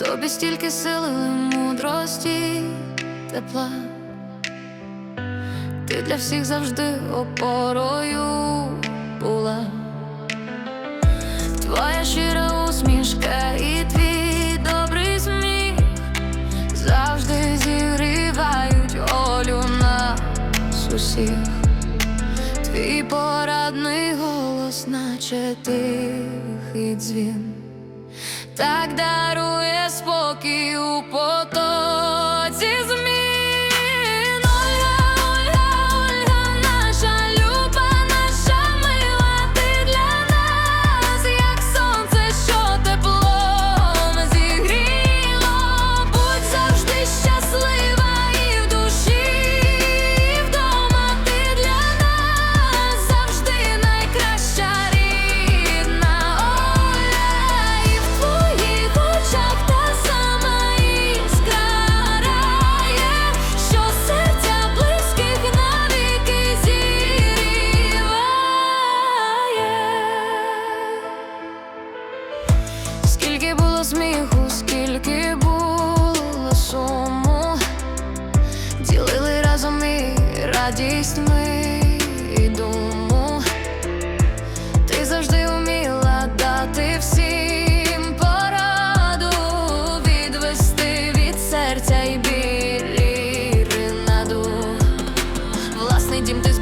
тобі стільки сили, мудрості, тепла. Ти для всіх завжди опорою була. Твоя щира усмішка і твій добрий сміх завжди зігрівають Олю нас усіх. Твій порадний голос, наче тихий дзвін, так дарує спокій радість і думу. Ти завжди вміла дати всім пораду, відвести від серця і білі ринаду, Власний дім ти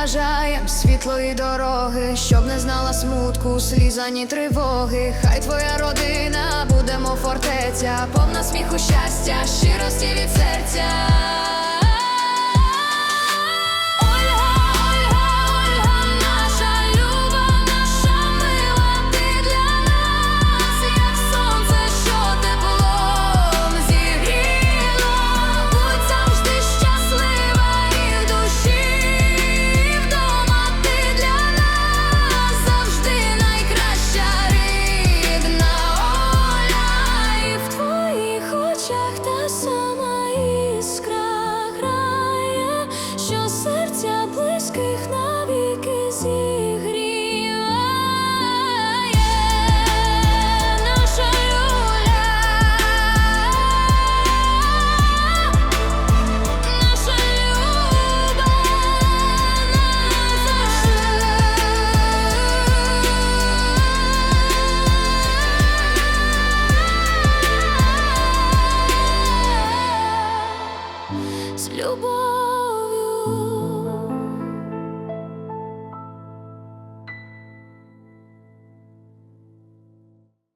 бажаєм світлої дороги, щоб не знала смутку, сліза, ні тривоги. Хай твоя родина будемо фортеця, повна сміху щастя, щирості від серця. морських на.